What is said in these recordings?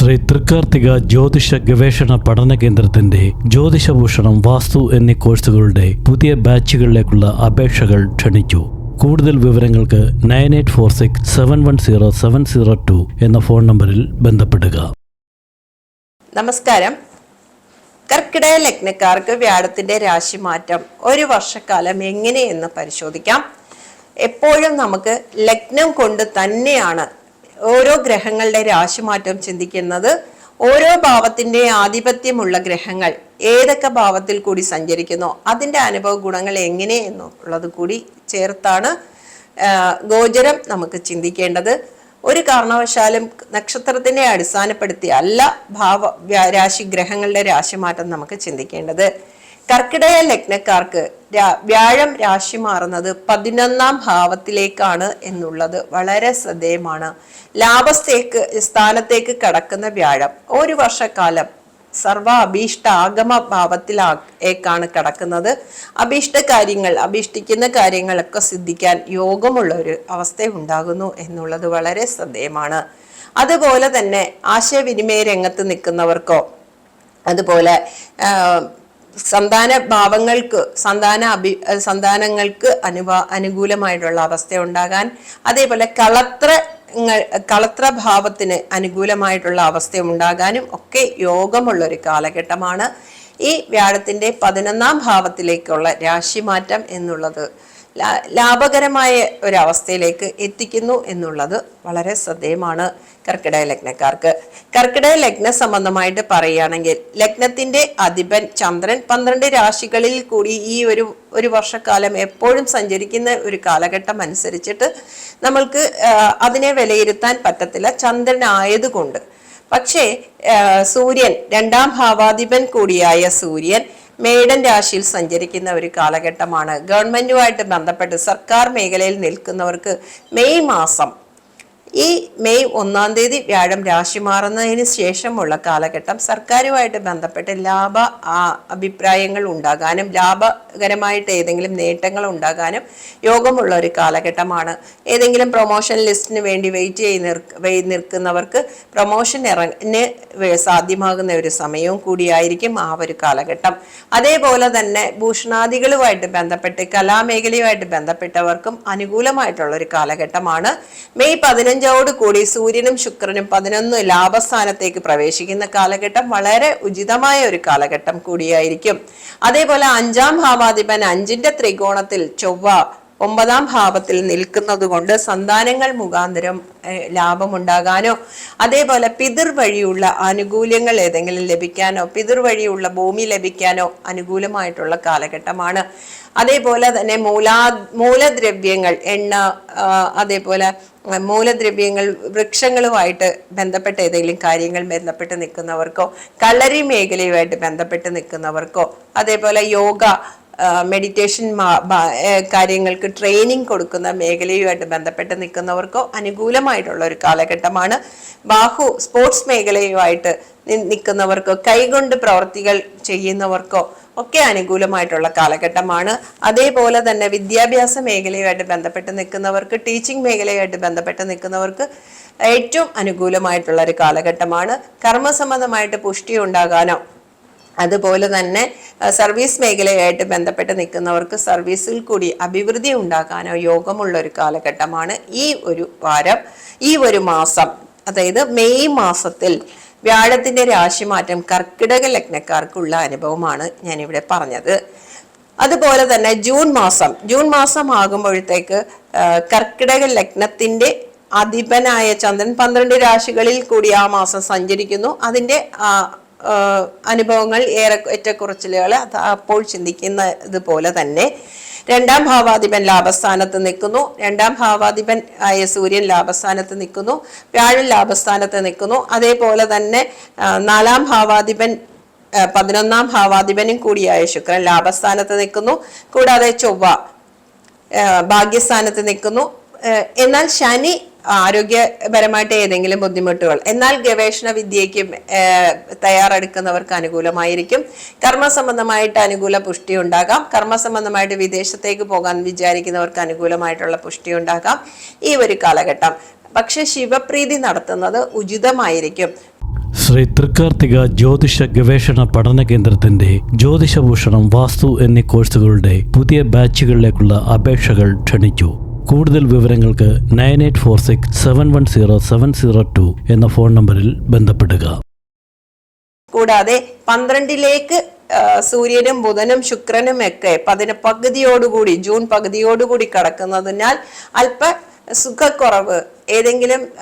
ശ്രീ തൃക്കാർത്തിക ജ്യോതിഷ ഗവേഷണ പഠന കേന്ദ്രത്തിന്റെ ജ്യോതിഷഭൂഷണം വാസ്തു എന്നീ കോഴ്സുകളുടെ പുതിയ ബാച്ചുകളിലേക്കുള്ള അപേക്ഷകൾ ക്ഷണിച്ചു. കൂടുതൽ വിവരങ്ങൾക്ക് nine eight four six seven one zero seven zero two എന്ന ഫോൺ നമ്പറിൽ ബന്ധപ്പെടുക. നമസ്കാരം. കർക്കിടക ലഗ്നക്കാർക്ക് വ്യാഴത്തിന്റെ രാശിമാറ്റം ഒരു വർഷക്കാലം എങ്ങനെയെന്ന് പരിശോധിക്കാം. എപ്പോഴും നമുക്ക് ലഗ്നം കൊണ്ട് തന്നെയാണ് ഓരോ ഗ്രഹങ്ങളുടെ രാശിമാറ്റം ചിന്തിക്കുന്നത് ഓരോ ഭാവത്തിന്റെ ആധിപത്യമുള്ള ഗ്രഹങ്ങൾ ഏതൊക്കെ ഭാവത്തിൽ കൂടി സഞ്ചരിക്കുന്നു അതിന്റെ അനുഭവ ഗുണങ്ങൾ എങ്ങനെ എന്നുള്ളത് കൂടി ചേർത്താണ് ഗോചരം നമുക്ക് ചിന്തിക്കേണ്ടത്. ഒരു കാരണവശാലും നക്ഷത്രത്തിനെ അടിസ്ഥാനപ്പെടുത്തി അല്ല ഭാവ രാശി ഗ്രഹങ്ങളുടെ രാശിമാറ്റം നമുക്ക് ചിന്തിക്കേണ്ടത്. കർക്കിടക ലഗ്നക്കാർക്ക് വ്യാഴം രാശി മാറുന്നത് പതിനൊന്നാം ഭാവത്തിലേക്കാണ് എന്നുള്ളത് വളരെ ശ്രദ്ധേയമാണ്. ലാഭസ്ഥേക്ക് സ്ഥാനത്തേക്ക് കടക്കുന്ന വ്യാഴം ഒരു വർഷക്കാലം സർവ അഭീഷ്ട ആഗമ ഭാവത്തിലേക്കാണ് കടക്കുന്നത്. അഭീഷ്ട കാര്യങ്ങൾ അഭീഷ്ടിക്കുന്ന കാര്യങ്ങളൊക്കെ സിദ്ധിക്കാൻ യോഗമുള്ള ഒരു അവസ്ഥ ഉണ്ടാകുന്നു എന്നുള്ളത് വളരെ ശ്രദ്ധേയമാണ്. അതുപോലെ തന്നെ ആശയവിനിമയ രംഗത്ത് നിൽക്കുന്നവർക്കോ അതുപോലെ സന്താന ഭാവങ്ങൾക്ക് സന്താന അഭി സന്താനങ്ങൾക്ക് അനുവ അനുകൂലമായിട്ടുള്ള അവസ്ഥ ഉണ്ടാകാൻ അതേപോലെ കളത്ര ഭാവത്തിന് അനുകൂലമായിട്ടുള്ള അവസ്ഥ ഉണ്ടാകാനും ഒക്കെ യോഗമുള്ള ഒരു കാലഘട്ടമാണ്. ഈ വ്യാഴത്തിന്റെ പതിനൊന്നാം ഭാവത്തിലേക്കുള്ള രാശിമാറ്റം എന്നുള്ളത്. ലാഭകരമായ ഒരവസ്ഥയിലേക്ക് എത്തിക്കുന്നു എന്നുള്ളത് വളരെ ശ്രദ്ധേയമാണ് കർക്കിടക ലഗ്നക്കാർക്ക്. കർക്കിടക ലഗ്ന സംബന്ധമായിട്ട് പറയുകയാണെങ്കിൽ ലഗ്നത്തിന്റെ അധിപൻ ചന്ദ്രൻ പന്ത്രണ്ട് രാശികളിൽ കൂടി ഈ ഒരു ഒരു വർഷക്കാലം എപ്പോഴും സഞ്ചരിക്കുന്ന ഒരു കാലഘട്ടം അനുസരിച്ചിട്ട് നമ്മൾക്ക് അതിനെ വിലയിരുത്താൻ പറ്റത്തില്ല. ചന്ദ്രൻ ആയതുകൊണ്ട്. പക്ഷേ സൂര്യൻ രണ്ടാം ഭാവാധിപൻ കൂടിയായ സൂര്യൻ മേടൻ രാശിയിൽ സഞ്ചരിക്കുന്ന ഒരു കാലഘട്ടമാണ്. ഗവൺമെന്റുമായിട്ട് ബന്ധപ്പെട്ട് സർക്കാർ മേഖലയിൽ നിൽക്കുന്നവർക്ക് മെയ് മാസം ഈ മെയ് ഒന്നാം തീയതി വ്യാഴം രാശി മാറുന്നതിന് ശേഷമുള്ള കാലഘട്ടം സർക്കാരുമായിട്ട് ബന്ധപ്പെട്ട് ലാഭ അഭിപ്രായങ്ങൾ ഉണ്ടാകാനും ലാഭകരമായിട്ട് ഏതെങ്കിലും നേട്ടങ്ങൾ ഉണ്ടാകാനും യോഗമുള്ള ഒരു കാലഘട്ടമാണ്. ഏതെങ്കിലും പ്രൊമോഷൻ ലിസ്റ്റിന് വേണ്ടി വെയിറ്റ് ചെയ്ത് നിൽക്കുന്നവർക്ക് പ്രൊമോഷൻ ഇറങ്ങിന് സാധ്യമാകുന്ന ഒരു സമയവും കൂടിയായിരിക്കും ആ ഒരു കാലഘട്ടം. അതേപോലെ തന്നെ ഭൂഷണാദികളുമായിട്ട് ബന്ധപ്പെട്ട് കലാമേഖലയുമായിട്ട് ബന്ധപ്പെട്ടവർക്കും അനുകൂലമായിട്ടുള്ള ഒരു കാലഘട്ടമാണ്. മെയ് പതിനഞ്ചോട് കൂടി സൂര്യനും ശുക്രനും പതിനൊന്ന് ലാഭസ്ഥാനത്തേക്ക് പ്രവേശിക്കുന്ന കാലഘട്ടം വളരെ ഉചിതമായ ഒരു കാലഘട്ടം കൂടിയായിരിക്കും. അതേപോലെ അഞ്ചാം ഭാവാധിപൻ അഞ്ചിന്റെ ത്രികോണത്തിൽ ചൊവ്വ ഒമ്പതാം ഭാവത്തിൽ നിൽക്കുന്നത് കൊണ്ട് സന്താനങ്ങൾ മുഖാന്തരം ലാഭമുണ്ടാകാനോ അതേപോലെ പിതൃ വഴിയുള്ള ആനുകൂല്യങ്ങൾ ഏതെങ്കിലും ലഭിക്കാനോ പിതൃ വഴിയുള്ള ഭൂമി ലഭിക്കാനോ അനുകൂലമായിട്ടുള്ള കാലഘട്ടമാണ്. അതേപോലെ തന്നെ മൂലാ മൂലദ്രവ്യങ്ങൾ എണ്ണ അതേപോലെ മൂലദ്രവ്യങ്ങൾ വൃക്ഷങ്ങളുമായിട്ട് ബന്ധപ്പെട്ട ഏതെങ്കിലും കാര്യങ്ങൾ ബന്ധപ്പെട്ട് നിൽക്കുന്നവർക്കോ കളരി മേഖലയുമായിട്ട് ബന്ധപ്പെട്ട് നിൽക്കുന്നവർക്കോ അതേപോലെ യോഗ മെഡിറ്റേഷൻ കാര്യങ്ങൾക്ക് ട്രെയിനിങ് കൊടുക്കുന്ന മേഖലയുമായിട്ട് ബന്ധപ്പെട്ട് നിൽക്കുന്നവർക്കോ അനുകൂലമായിട്ടുള്ള ഒരു കാലഘട്ടമാണ്. ബാഹു സ്പോർട്സ് മേഖലയുമായിട്ട് നിൽക്കുന്നവർക്കോ കൈകൊണ്ട് പ്രവർത്തികൾ ചെയ്യുന്നവർക്കോ ഒക്കെ അനുകൂലമായിട്ടുള്ള കാലഘട്ടമാണ്. അതേപോലെ തന്നെ വിദ്യാഭ്യാസ മേഖലയുമായിട്ട് ബന്ധപ്പെട്ട് നിൽക്കുന്നവർക്ക് ടീച്ചിങ് മേഖലയുമായിട്ട് ബന്ധപ്പെട്ട് നിൽക്കുന്നവർക്ക് ഏറ്റവും അനുകൂലമായിട്ടുള്ള ഒരു കാലഘട്ടമാണ്. കർമ്മസംബന്ധമായിട്ട് പുഷ്ടി ഉണ്ടാകാനോ അതുപോലെ തന്നെ സർവീസ് മേഖലയായിട്ട് ബന്ധപ്പെട്ട് നിൽക്കുന്നവർക്ക് സർവീസിൽ കൂടി അഭിവൃദ്ധി ഉണ്ടാക്കാനോ യോഗമുള്ള ഒരു കാലഘട്ടമാണ് ഈ ഒരു വാരം ഈ ഒരു മാസം. അതായത് മെയ് മാസത്തിൽ വ്യാഴത്തിന്റെ രാശിമാറ്റം കർക്കിടക ലഗ്നക്കാർക്കുള്ള അനുഭവമാണ് ഞാനിവിടെ പറഞ്ഞത്. അതുപോലെ തന്നെ ജൂൺ മാസം ജൂൺ മാസം ആകുമ്പോഴത്തേക്ക് കർക്കിടക ലഗ്നത്തിന്റെ അധിപനായ ചന്ദ്രൻ പന്ത്രണ്ട് രാശികളിൽ കൂടി ആ മാസം സഞ്ചരിക്കുന്നു. അതിന്റെ അനുഭവങ്ങൾ ഏറെ ഏറ്റക്കുറച്ചിലുകൾ അത് അപ്പോൾ ചിന്തിക്കുന്ന ഇതുപോലെ തന്നെ. രണ്ടാം ഭാവാധിപൻ ലാഭസ്ഥാനത്ത് നിൽക്കുന്നു. രണ്ടാം ഭാവാധിപൻ ആയ സൂര്യൻ ലാഭസ്ഥാനത്ത് നിൽക്കുന്നു. വ്യാഴൻ ലാഭസ്ഥാനത്ത് നിൽക്കുന്നു. അതേപോലെ തന്നെ നാലാം ഭാവാധിപൻ പതിനൊന്നാം ഭാവാധിപനും കൂടിയായ ശുക്രൻ ലാഭസ്ഥാനത്ത് നിൽക്കുന്നു. കൂടാതെ ചൊവ്വ ഭാഗ്യസ്ഥാനത്ത് നിൽക്കുന്നു. എന്നാൽ ശനി ആരോഗ്യപരമായിട്ട് ഏതെങ്കിലും ബുദ്ധിമുട്ടുകൾ. എന്നാൽ ഗവേഷണ വിദ്യയ്ക്ക് തയ്യാറെടുക്കുന്നവർക്ക് അനുകൂലമായിരിക്കും. കർമ്മസംബന്ധമായിട്ട് അനുകൂല പുഷ്ടി ഉണ്ടാകാം. കർമ്മസംബന്ധമായിട്ട് വിദേശത്തേക്ക് പോകാൻ വിചാരിക്കുന്നവർക്ക് അനുകൂലമായിട്ടുള്ള പുഷ്ടി ഉണ്ടാകാം. ഈ ഒരു കാലഘട്ടം. പക്ഷെ ശിവപ്രീതി നടത്തുന്നത് ഉചിതമായിരിക്കും. ശ്രീ തൃക്കാർത്തിക ജ്യോതിഷ ഗവേഷണ പഠന കേന്ദ്രത്തിന്റെ ജ്യോതിഷഭൂഷണം വാസ്തു എന്നീ കോഴ്സുകളുടെ പുതിയ ബാച്ചുകളിലേക്കുള്ള അപേക്ഷകൾ ക്ഷണിച്ചു. കൂടുതൽ വിവരങ്ങൾക്ക് nine eight four six seven one zero seven zero two എന്ന ഫോൺ നമ്പറിൽ ബന്ധപ്പെടുക. കൂടാതെ പന്ത്രണ്ടിലേക്ക് സൂര്യനും ബുധനും ശുക്രനും ഒക്കെ പതിന പകുതിയോടുകൂടി ജൂൺ പകുതിയോടുകൂടി കടക്കുന്നതിനാൽ അല്പ സുഖക്കുറവ് ഏതെങ്കിലും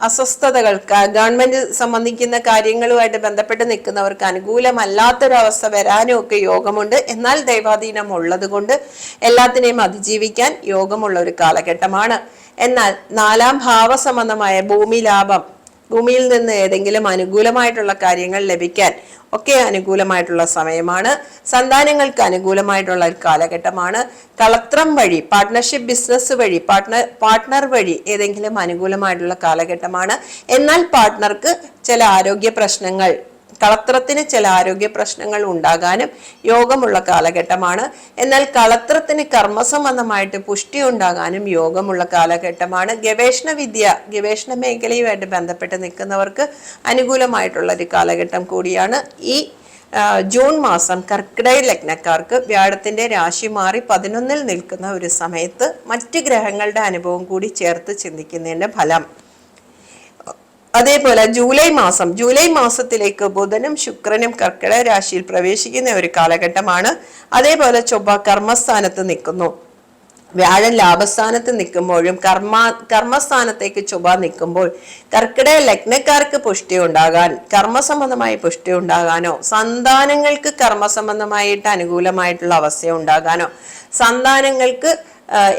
അസ്വസ്ഥതകൾക്ക് ഗവൺമെന്റ് സംബന്ധിക്കുന്ന കാര്യങ്ങളുമായിട്ട് ബന്ധപ്പെട്ട് നിൽക്കുന്നവർക്ക് അനുകൂലമല്ലാത്തൊരവസ്ഥ വരാനും ഒക്കെ യോഗമുണ്ട്. എന്നാൽ ദൈവാധീനം ഉള്ളത് കൊണ്ട് എല്ലാത്തിനെയും അതിജീവിക്കാൻ യോഗമുള്ള ഒരു കാലഘട്ടമാണ്. എന്നാൽ നാലാം ഭാവസംബന്ധമായ ഭൂമി ലാഭം ഭൂമിയിൽ നിന്ന് ഏതെങ്കിലും അനുകൂലമായിട്ടുള്ള കാര്യങ്ങൾ ലഭിക്കാൻ ഒക്കെ അനുകൂലമായിട്ടുള്ള സമയമാണ്. സന്താനങ്ങൾക്ക് അനുകൂലമായിട്ടുള്ള ഒരു കാലഘട്ടമാണ്. കളത്രം വഴി പാർട്ട്ണർഷിപ്പ് ബിസിനസ് വഴി പാർട്ട്ണർ പാർട്ട്ണർ വഴി ഏതെങ്കിലും അനുകൂലമായിട്ടുള്ള കാലഘട്ടമാണ്. എന്നാൽ പാർട്ട്ണർക്ക് ചില ആരോഗ്യ പ്രശ്നങ്ങൾ കളത്രത്തിന് ചില ആരോഗ്യ പ്രശ്നങ്ങൾ ഉണ്ടാകാനും യോഗമുള്ള കാലഘട്ടമാണ്. എന്നാൽ കളത്രത്തിന് കർമ്മസംബന്ധമായിട്ട് പുഷ്ടി ഉണ്ടാകാനും യോഗമുള്ള കാലഘട്ടമാണ്. ഗവേഷണ വിദ്യ ഗവേഷണ മേഖലയുമായിട്ട് ബന്ധപ്പെട്ട് നിൽക്കുന്നവർക്ക് അനുകൂലമായിട്ടുള്ള ഒരു കാലഘട്ടം കൂടിയാണ് ഈ ജൂൺ മാസം കർക്കിടക ലഗ്നക്കാർക്ക് വ്യാഴത്തിന്റെ രാശി മാറി പതിനൊന്നിൽ നിൽക്കുന്ന ഒരു സമയത്ത് മറ്റ് ഗ്രഹങ്ങളുടെ അനുഭവം കൂടി ചേർത്ത് ചിന്തിക്കുന്നതിന്റെ ഫലം. അതേപോലെ ജൂലൈ മാസം ജൂലൈ മാസത്തിലേക്ക് ബുധനും ശുക്രനും കർക്കിടക രാശിയിൽ പ്രവേശിക്കുന്ന ഒരു കാലഘട്ടമാണ്. അതേപോലെ ചൊവ്വ കർമ്മസ്ഥാനത്ത് നിൽക്കുന്നു. വ്യാഴൻ ലാഭസ്ഥാനത്ത് നിൽക്കുമ്പോഴും കർമ്മ കർമ്മസ്ഥാനത്തേക്ക് ചൊവ്വ നിൽക്കുമ്പോൾ കർക്കിടക ലഗ്നക്കാർക്ക് പുഷ്ടി ഉണ്ടാകാൻ കർമ്മസംബന്ധമായി പുഷ്ടി ഉണ്ടാകാനോ സന്താനങ്ങൾക്ക് കർമ്മസംബന്ധമായിട്ട് അനുകൂലമായിട്ടുള്ള അവസ്ഥ ഉണ്ടാകാനോ സന്താനങ്ങൾക്ക്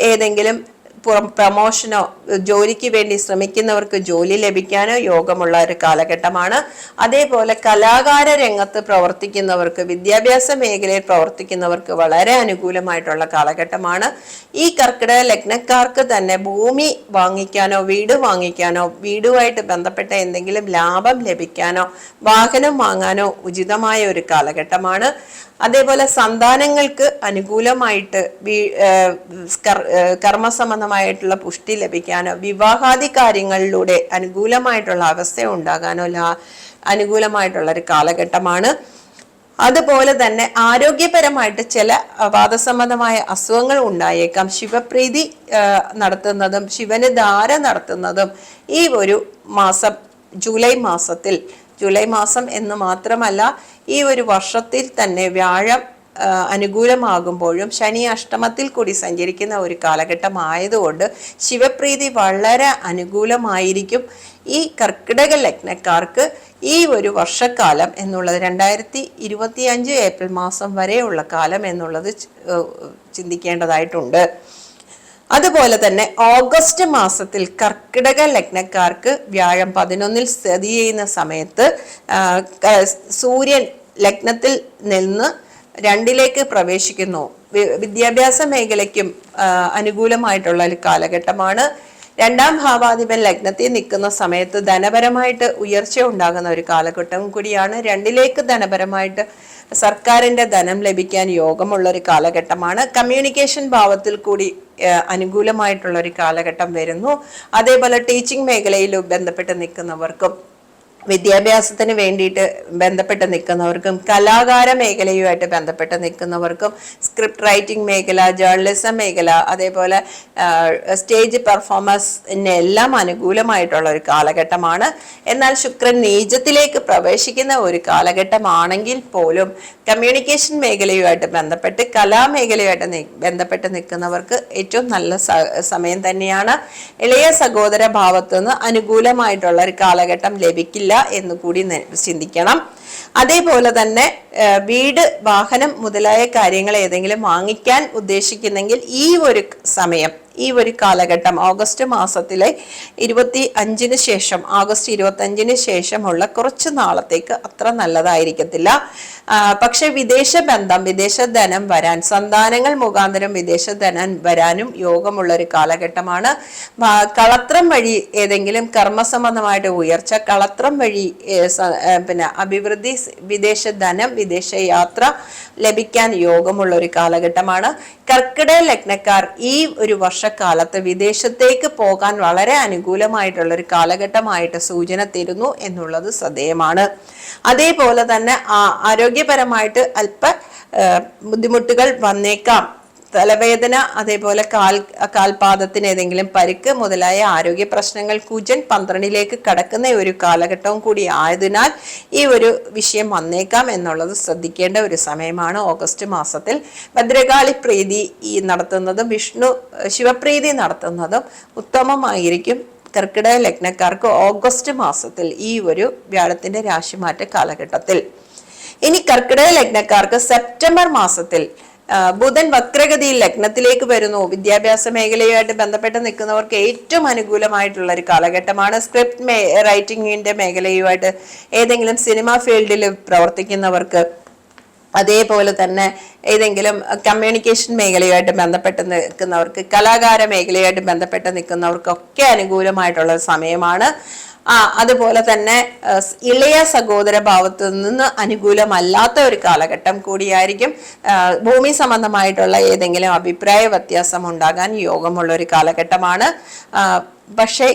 ഏതെങ്കിലും പ്രമോഷനോ ജോലിക്ക് വേണ്ടി ശ്രമിക്കുന്നവർക്ക് ജോലി ലഭിക്കാനോ യോഗമുള്ള ഒരു കാലഘട്ടമാണ്. അതേപോലെ കലാകാര രംഗത്ത് പ്രവർത്തിക്കുന്നവർക്ക് വിദ്യാഭ്യാസ മേഖലയിൽ പ്രവർത്തിക്കുന്നവർക്ക് വളരെ അനുകൂലമായിട്ടുള്ള കാലഘട്ടമാണ്. ഈ കർക്കിടക ലഗ്നക്കാർക്ക് തന്നെ ഭൂമി വാങ്ങിക്കാനോ വീട് വാങ്ങിക്കാനോ വീടുമായിട്ട് ബന്ധപ്പെട്ട എന്തെങ്കിലും ലാഭം ലഭിക്കാനോ വാഹനം വാങ്ങാനോ ഉചിതമായ ഒരു കാലഘട്ടമാണ്. അതേപോലെ സന്താനങ്ങൾക്ക് അനുകൂലമായിട്ട് വീ- കർ- പുഷ്ടി ലഭിക്കാനോ വിവാഹാദി കാര്യങ്ങളിലൂടെ അനുകൂലമായിട്ടുള്ള അവസ്ഥ ഉണ്ടാകാനോ ലാ അനുകൂലമായിട്ടുള്ള ഒരു കാലഘട്ടമാണ്. അതുപോലെ തന്നെ ആരോഗ്യപരമായിട്ട് ചില വാദസംബന്ധമായ അസുഖങ്ങൾ ഉണ്ടായേക്കാം. ശിവപ്രീതി നടത്തുന്നതും ശിവന് ധാര നടത്തുന്നതും ഈ ഒരു മാസം ജൂലൈ മാസത്തിൽ ജൂലൈ മാസം എന്ന് മാത്രമല്ല ഈ ഒരു വർഷത്തിൽ തന്നെ വ്യാഴം അനുകൂലമാകുമ്പോഴും ശനി അഷ്ടമത്തിൽ കൂടി സഞ്ചരിക്കുന്ന ഒരു കാലഘട്ടമായതുകൊണ്ട് ശിവപ്രീതി വളരെ അനുകൂലമായിരിക്കും. ഈ കർക്കിടക ലഗ്നക്കാർക്ക് ഈ ഒരു വർഷക്കാലം എന്നുള്ളത് രണ്ടായിരത്തി ഇരുപത്തി അഞ്ച് ഏപ്രിൽ മാസം വരെയുള്ള കാലം എന്നുള്ളത് ചിന്തിക്കേണ്ടതായിട്ടുണ്ട്. അതുപോലെ തന്നെ ഓഗസ്റ്റ് മാസത്തിൽ കർക്കിടക ലഗ്നക്കാർക്ക് വ്യാഴം പതിനൊന്നിൽ സ്ഥിതി ചെയ്യുന്ന സമയത്ത് സൂര്യൻ ലഗ്നത്തിൽ നിന്ന് രണ്ടിലേക്ക് പ്രവേശിക്കുന്നു. വിദ്യാഭ്യാസ മേഖലയ്ക്കും അനുകൂലമായിട്ടുള്ള ഒരു കാലഘട്ടമാണ്. രണ്ടാം ഭാവാധിപൻ ലഗ്നത്തിൽ നിൽക്കുന്ന സമയത്ത് ധനപരമായിട്ട് ഉയർച്ച ഉണ്ടാകുന്ന ഒരു കാലഘട്ടം കൂടിയാണ്. രണ്ടിലേക്ക് ധനപരമായിട്ട് സർക്കാരിന്റെ ധനം ലഭിക്കാൻ യോഗമുള്ള ഒരു കാലഘട്ടമാണ്. കമ്മ്യൂണിക്കേഷൻ ഭാവത്തിൽ കൂടി അനുകൂലമായിട്ടുള്ള ഒരു കാലഘട്ടം വരുന്നു. അതേപോലെ ടീച്ചിങ് മേഖലയിൽ ബന്ധപ്പെട്ട് നിൽക്കുന്നവർക്കും വിദ്യാഭ്യാസത്തിന് വേണ്ടിയിട്ട് ബന്ധപ്പെട്ട് നിൽക്കുന്നവർക്കും കലാകാര മേഖലയുമായിട്ട് ബന്ധപ്പെട്ട് നിൽക്കുന്നവർക്കും സ്ക്രിപ്റ്റ് റൈറ്റിംഗ് മേഖല ജേർണലിസം മേഖല അതേപോലെ സ്റ്റേജ് പെർഫോമൻസിന് എല്ലാം അനുകൂലമായിട്ടുള്ള ഒരു കാലഘട്ടമാണ്. എന്നാൽ ശുക്രൻ നീചത്തിലേക്ക് പ്രവേശിക്കുന്ന ഒരു കാലഘട്ടമാണെങ്കിൽ പോലും കമ്മ്യൂണിക്കേഷൻ മേഖലയുമായിട്ട് ബന്ധപ്പെട്ട് കലാമേഖലയുമായിട്ട് ബന്ധപ്പെട്ട് നിൽക്കുന്നവർക്ക് ഏറ്റവും നല്ല സമയം തന്നെയാണ്. ഇളയ സഹോദര ഭാവത്തുനിന്ന് അനുകൂലമായിട്ടുള്ള ഒരു കാലഘട്ടം ലഭിക്കില്ല. എന്ന് കൂടി ചിന്തിക്കണം. അതേപോലെ തന്നെ വീട് വാഹനം മുതലായ കാര്യങ്ങൾ ഏതെങ്കിലും വാങ്ങിക്കാൻ ഉദ്ദേശിക്കുന്നെങ്കിൽ ഈ ഒരു സമയം ഈ ഒരു കാലഘട്ടം ഓഗസ്റ്റ് മാസത്തിലെ ഇരുപത്തി അഞ്ചിന് ശേഷം ഓഗസ്റ്റ് ഇരുപത്തി അഞ്ചിന് ശേഷമുള്ള കുറച്ച് നാളത്തേക്ക് അത്ര നല്ലതായിരിക്കത്തില്ല. പക്ഷെ വിദേശ ബന്ധം വിദേശ ധനം വരാൻ സന്താനങ്ങൾ മുഖാന്തരം വിദേശ ധനം വരാനും യോഗമുള്ള ഒരു കാലഘട്ടമാണ് കളത്രം വഴി ഏതെങ്കിലും കർമ്മസംബന്ധമായിട്ട് ഉയർച്ച കളത്രം വഴി പിന്നെ അഭിവൃദ്ധി വിദേശ ധനം വിദേശ യാത്ര ലഭിക്കാൻ യോഗമുള്ള ഒരു കാലഘട്ടമാണ്. കർക്കിടക ലഗ്നക്കാർ ഈ ഒരു വർഷക്കാലത്ത് വിദേശത്തേക്ക് പോകാൻ വളരെ അനുകൂലമായിട്ടുള്ള ഒരു കാലഘട്ടമായിട്ട് സൂചന തരുന്നു എന്നുള്ളത് ശ്രദ്ധേയമാണ്. അതേപോലെ തന്നെ ആരോഗ്യപരമായിട്ട് അല്പ ബുദ്ധിമുട്ടുകൾ വന്നേക്കാം. തലവേദന അതേപോലെ കാൽ കാൽപാദത്തിന് ഏതെങ്കിലും പരിക്ക് മുതലായ ആരോഗ്യ പ്രശ്നങ്ങൾ കുജൻ പന്ത്രണ്ടിലേക്ക് കടക്കുന്ന ഒരു കാലഘട്ടവും കൂടി ആയതിനാൽ ഈ ഒരു വിഷയം വന്നേക്കാം എന്നുള്ളത് ശ്രദ്ധിക്കേണ്ട ഒരു സമയമാണ്. ഓഗസ്റ്റ് മാസത്തിൽ ഭദ്രകാളി പ്രീതി ഈ നടത്തുന്നതും വിഷ്ണു ശിവപ്രീതി നടത്തുന്നതും ഉത്തമമായിരിക്കും. കർക്കിടക ലഗ്നക്കാർക്ക് ഓഗസ്റ്റ് മാസത്തിൽ ഈ ഒരു വ്യാഴത്തിന്റെ രാശിമാറ്റ കാലഘട്ടത്തിൽ. ഇനി കർക്കിടക ലഗ്നക്കാർക്ക് സെപ്റ്റംബർ മാസത്തിൽ ബുധൻ വക്രഗതിയിൽ ലഗ്നത്തിലേക്ക് വരുന്നു. വിദ്യാഭ്യാസ മേഖലയുമായിട്ട് ബന്ധപ്പെട്ട് നിൽക്കുന്നവർക്ക് ഏറ്റവും അനുകൂലമായിട്ടുള്ള ഒരു കാലഘട്ടമാണ്. സ്ക്രിപ്റ്റ് മേ റൈറ്റിംഗിന്റെ മേഖലയുമായിട്ട് ഏതെങ്കിലും സിനിമ ഫീൽഡിൽ പ്രവർത്തിക്കുന്നവർക്ക് അതേപോലെ തന്നെ ഏതെങ്കിലും കമ്മ്യൂണിക്കേഷൻ മേഖലയുമായിട്ട് ബന്ധപ്പെട്ട് നിൽക്കുന്നവർക്ക് കലാകാര മേഖലയുമായിട്ട് ബന്ധപ്പെട്ട് നിൽക്കുന്നവർക്കൊക്കെ അനുകൂലമായിട്ടുള്ള സമയമാണ്. ആ അതുപോലെ തന്നെ ഇളയ സഹോദര ഭാവത്തിൽ നിന്ന് അനുകൂലമല്ലാത്ത ഒരു കാലഘട്ടം കൂടിയായിരിക്കും ഭൂമി സംബന്ധമായിട്ടുള്ള ഏതെങ്കിലും അഭിപ്രായ വ്യത്യാസം ഉണ്ടാകാൻ യോഗമുള്ള ഒരു കാലഘട്ടമാണ്. പക്ഷേ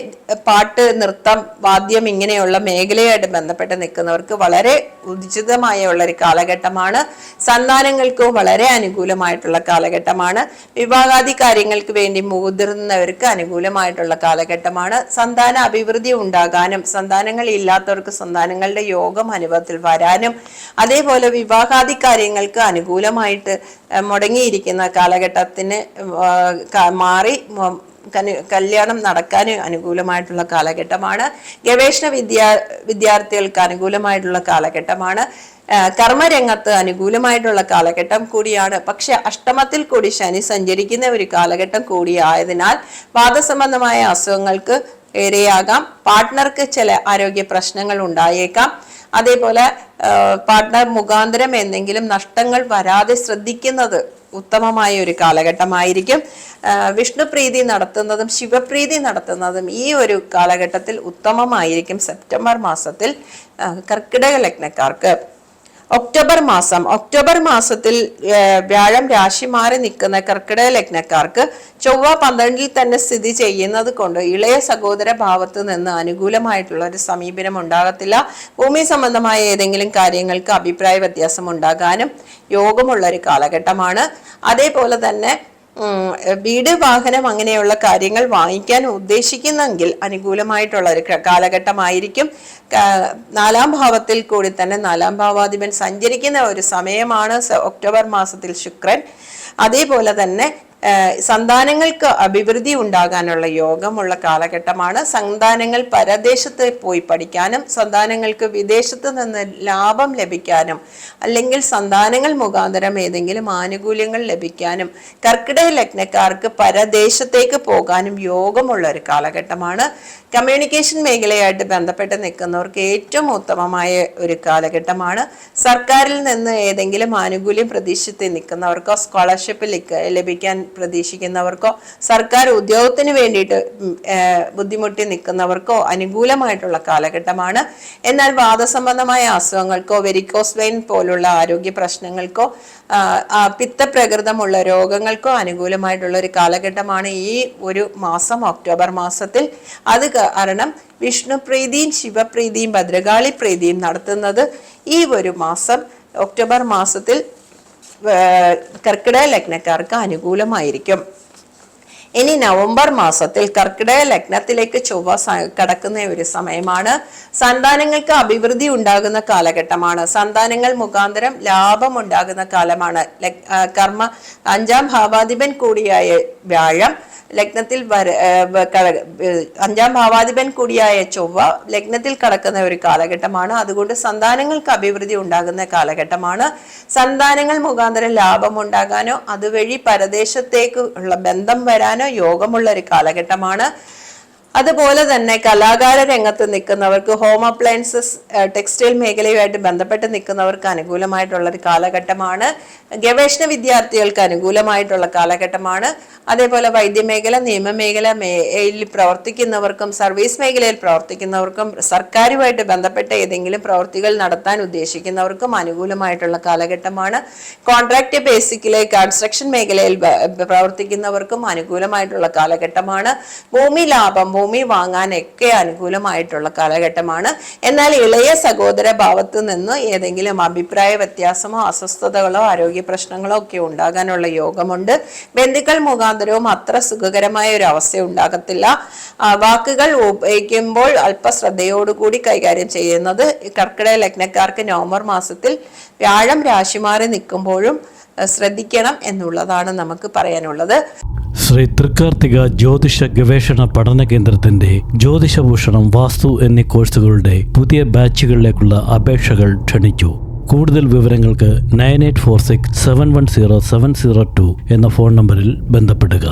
പാട്ട് നൃത്തം വാദ്യം ഇങ്ങനെയുള്ള മേഖലയായിട്ട് ബന്ധപ്പെട്ട് നിൽക്കുന്നവർക്ക് വളരെ ഉചിതമായ ഉള്ള ഒരു കാലഘട്ടമാണ്. സന്താനങ്ങൾക്ക് വളരെ അനുകൂലമായിട്ടുള്ള കാലഘട്ടമാണ്. വിവാഹാദി കാര്യങ്ങൾക്ക് വേണ്ടി മുതിർന്നവർക്ക് അനുകൂലമായിട്ടുള്ള കാലഘട്ടമാണ്. സന്താന അഭിവൃദ്ധി ഉണ്ടാകാനും സന്താനങ്ങൾ ഇല്ലാത്തവർക്ക് സന്താനങ്ങളുടെ യോഗം അനുഭവത്തിൽ വരാനും അതേപോലെ വിവാഹാദി കാര്യങ്ങൾക്ക് അനുകൂലമായിട്ട് മുടങ്ങിയിരിക്കുന്ന കാലഘട്ടത്തിന് മാറി കല്യാണം നടക്കാൻ അനുകൂലമായിട്ടുള്ള കാലഘട്ടമാണ്. ഗവേഷണ വിദ്യാ വിദ്യാർത്ഥികൾക്ക് അനുകൂലമായിട്ടുള്ള കാലഘട്ടമാണ്. കർമ്മരംഗത്ത് അനുകൂലമായിട്ടുള്ള കാലഘട്ടം കൂടിയാണ്. പക്ഷെ അഷ്ടമത്തിൽ കൂടി ശനി സഞ്ചരിക്കുന്ന ഒരു കാലഘട്ടം കൂടിയായതിനാൽ വാദസംബന്ധമായ അസുഖങ്ങൾക്ക് ഏറെയാകാം പാർട്ട്ണർക്ക് ചില ആരോഗ്യ പ്രശ്നങ്ങൾ ഉണ്ടായേക്കാം. അതേപോലെ പാർട്ട്ണർ മുഖാന്തരം എന്തെങ്കിലും നഷ്ടങ്ങൾ വരാതെ ശ്രദ്ധിക്കുന്നത് ഉത്തമമായ ഒരു കാലഘട്ടമായിരിക്കും വിഷ്ണുപ്രീതി നടത്തുന്നതും ശിവപ്രീതി നടത്തുന്നതും ഈ ഒരു കാലഘട്ടത്തിൽ ഉത്തമമായിരിക്കും സെപ്റ്റംബർ മാസത്തിൽ കർക്കിടക ലഗ്നക്കാർക്ക്. ഒക്ടോബർ മാസം ഒക്ടോബർ മാസത്തിൽ വ്യാഴം രാശി മാറി നിൽക്കുന്ന കർക്കിടക ലഗ്നക്കാർക്ക് ചൊവ്വ പന്ത്രണ്ടിൽ തന്നെ സ്ഥിതി ചെയ്യുന്നത് കൊണ്ട് ഇളയ സഹോദര ഭാവത്ത് നിന്ന് അനുകൂലമായിട്ടുള്ള ഒരു സമീപനം ഉണ്ടാകത്തില്ല. ഭൂമി സംബന്ധമായ ഏതെങ്കിലും കാര്യങ്ങൾക്ക് അഭിപ്രായ വ്യത്യാസം ഉണ്ടാകാനും യോഗമുള്ള ഒരു കാലഘട്ടമാണ്. അതേപോലെ തന്നെ വീട് വാഹനം അങ്ങനെയുള്ള കാര്യങ്ങൾ വാങ്ങിക്കാൻ ഉദ്ദേശിക്കുന്നെങ്കിൽ അനുകൂലമായിട്ടുള്ള ഒരു കാലഘട്ടമായിരിക്കും. നാലാം ഭാവത്തിൽ കൂടി തന്നെ നാലാം ഭാവാധിപൻ സഞ്ചരിക്കുന്ന ഒരു സമയമാണ് ഒക്ടോബർ മാസത്തിൽ ശുക്രൻ. അതേപോലെ തന്നെ സന്താനങ്ങൾക്ക് അഭിവൃദ്ധി ഉണ്ടാകാനുള്ള യോഗമുള്ള കാലഘട്ടമാണ്. സന്താനങ്ങൾ പരദേശത്ത് പോയി പഠിക്കാനും സന്താനങ്ങൾക്ക് വിദേശത്ത് നിന്ന് ലാഭം ലഭിക്കാനും അല്ലെങ്കിൽ സന്താനങ്ങൾ മുഖാന്തരം ഏതെങ്കിലും ആനുകൂല്യങ്ങൾ ലഭിക്കാനും കർക്കിടക ലഗ്നക്കാർക്ക് പരദേശത്തേക്ക് പോകാനും യോഗമുള്ള ഒരു കാലഘട്ടമാണ്. കമ്മ്യൂണിക്കേഷൻ മേഖലയായിട്ട് ബന്ധപ്പെട്ട് നിൽക്കുന്നവർക്ക് ഏറ്റവും ഉത്തമമായ ഒരു കാലഘട്ടമാണ്. സർക്കാരിൽ നിന്ന് ഏതെങ്കിലും ആനുകൂല്യം പ്രതീക്ഷിച്ച് നിൽക്കുന്നവർക്കോ സ്കോളർഷിപ്പ് ലഭിക്കാൻ പ്രതീക്ഷിക്കുന്നവർക്കോ സർക്കാർ ഉദ്യോഗത്തിന് വേണ്ടിയിട്ട് ബുദ്ധിമുട്ടി നിൽക്കുന്നവർക്കോ അനുകൂലമായിട്ടുള്ള കാലഘട്ടമാണ്. എന്നാൽ വാദസംബന്ധമായ അസുഖങ്ങൾക്കോ വെരിക്കോസ് വെയിൻ പോലുള്ള ആരോഗ്യ പ്രശ്നങ്ങൾക്കോ പിത്തപ്രകൃതമുള്ള രോഗങ്ങൾക്കോ അനുകൂലമായിട്ടുള്ള ഒരു കാലഘട്ടമാണ് ഈ ഒരു മാസം ഒക്ടോബർ മാസത്തിൽ. അത് കാരണം വിഷ്ണുപ്രീതിയും ശിവപ്രീതിയും ഭദ്രകാളി പ്രീതിയും നടത്തുന്നത് ഈ ഒരു മാസം ഒക്ടോബർ മാസത്തിൽ കർക്കിടക ലഗ്നക്കാർക്ക് അനുകൂലമായിരിക്കും. ഇനി നവംബർ മാസത്തിൽ കർക്കിടക ലഗ്നത്തിലേക്ക് ചൊവ്വ കടക്കുന്ന ഒരു സമയമാണ്. സന്താനങ്ങൾക്ക് അഭിവൃദ്ധി ഉണ്ടാകുന്ന കാലഘട്ടമാണ്. സന്താനങ്ങൾ മുഖാന്തരം ലാഭം ഉണ്ടാകുന്ന കാലമാണ് കർമ്മ അഞ്ചാം ഭാവാധിപൻ കൂടിയായ വ്യാഴം ലഗ്നത്തിൽ വര അഞ്ചാം ഭാവാധിപൻ കൂടിയായ ചൊവ്വ ലഗ്നത്തിൽ കടക്കുന്ന ഒരു കാലഘട്ടമാണ്. അതുകൊണ്ട് സന്താനങ്ങൾക്ക് അഭിവൃദ്ധി ഉണ്ടാകുന്ന കാലഘട്ടമാണ്. സന്താനങ്ങൾ മുഖാന്തരം ലാഭം ഉണ്ടാകാനോ അതുവഴി പരദേശത്തേക്ക് ഉള്ള ബന്ധം വരാനോ യോഗമുള്ള ഒരു കാലഘട്ടമാണ്. അതുപോലെ തന്നെ കലാകാര രംഗത്ത് നിൽക്കുന്നവർക്ക് ഹോം അപ്ലയൻസസ് ടെക്സ്റ്റൈൽ മേഖലയുമായിട്ട് ബന്ധപ്പെട്ട് നിൽക്കുന്നവർക്ക് അനുകൂലമായിട്ടുള്ള ഒരു കാലഘട്ടമാണ്. ഗവേഷണ വിദ്യാർത്ഥികൾക്ക് അനുകൂലമായിട്ടുള്ള കാലഘട്ടമാണ്. അതേപോലെ വൈദ്യമേഖല നിയമമേഖല മേഖലയിൽ പ്രവർത്തിക്കുന്നവർക്കും സർവീസ് മേഖലയിൽ പ്രവർത്തിക്കുന്നവർക്കും സർക്കാരുമായിട്ട് ബന്ധപ്പെട്ട ഏതെങ്കിലും പ്രവൃത്തികൾ നടത്താൻ ഉദ്ദേശിക്കുന്നവർക്കും അനുകൂലമായിട്ടുള്ള കാലഘട്ടമാണ്. കോൺട്രാക്ട് ബേസിക്കിലെ കൺസ്ട്രക്ഷൻ മേഖലയിൽ പ്രവർത്തിക്കുന്നവർക്കും അനുകൂലമായിട്ടുള്ള കാലഘട്ടമാണ്. ഭൂമി ലാഭം ഭൂമി വാങ്ങാനൊക്കെ അനുകൂലമായിട്ടുള്ള കാലഘട്ടമാണ്. എന്നാൽ ഇളയ സഹോദര ഭാവത്തു നിന്ന് ഏതെങ്കിലും അഭിപ്രായ വ്യത്യാസമോ അസ്വസ്ഥതകളോ ആരോഗ്യ പ്രശ്നങ്ങളോ ഒക്കെ ഉണ്ടാകാനുള്ള യോഗമുണ്ട്. ബന്ധുക്കൾ മുഖാന്തരവും അത്ര സുഖകരമായ ഒരു അവസ്ഥ ഉണ്ടാകത്തില്ല. വാക്കുകൾ ഉപയോഗിക്കുമ്പോൾ അല്പശ്രദ്ധയോടുകൂടി കൈകാര്യം ചെയ്യുന്നത് കർക്കിടക ലഗ്നക്കാർക്ക് നവംബർ മാസത്തിൽ വ്യാഴം രാശി മാറി നിൽക്കുമ്പോഴും ശ്രദ്ധിക്കണം എന്നുള്ളതാണ് നമുക്ക് പറയാനുള്ളത്. ശ്രീ തൃക്കാർത്തിക ജ്യോതിഷ ഗവേഷണ പഠന കേന്ദ്രത്തിന്റെ ജ്യോതിഷഭൂഷണം വാസ്തു എന്നീ കോഴ്സുകളുടെ പുതിയ ബാച്ചുകളിലേക്കുള്ള അപേക്ഷകൾ ക്ഷണിച്ചു. കൂടുതൽ വിവരങ്ങൾക്ക് nine eight four six seven one zero seven zero two എന്ന ഫോൺ നമ്പറിൽ ബന്ധപ്പെടുക.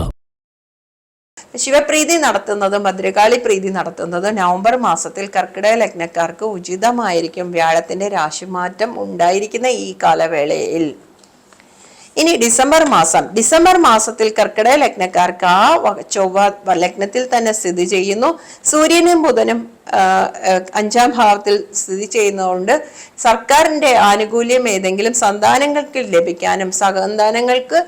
ശിവപ്രീതി നടത്തുന്നതും ഭദ്രകാളി പ്രീതി നടത്തുന്നതും നവംബർ മാസത്തിൽ കർക്കിടക ലഗ്നക്കാർക്ക് ഉചിതമായിരിക്കും. വ്യാഴത്തിന്റെ രാശിമാറ്റം ഉണ്ടായിരിക്കുന്ന ഈ കാലവേളയിൽ. ഇനി ഡിസംബർ മാസം. ഡിസംബർ മാസത്തിൽ കർക്കിടക ലഗ്നക്കാർക്ക് ആ ചൊവ്വ ലഗ്നത്തിൽ തന്നെ സ്ഥിതി ചെയ്യുന്നു. സൂര്യനും ബുധനും അഞ്ചാം ഭാവത്തിൽ സ്ഥിതി ചെയ്യുന്നതുകൊണ്ട് സർക്കാരിന്റെ ആനുകൂല്യം ഏതെങ്കിലും സന്താനങ്ങൾക്ക് ലഭിക്കാനും സന്താനങ്ങൾക്ക്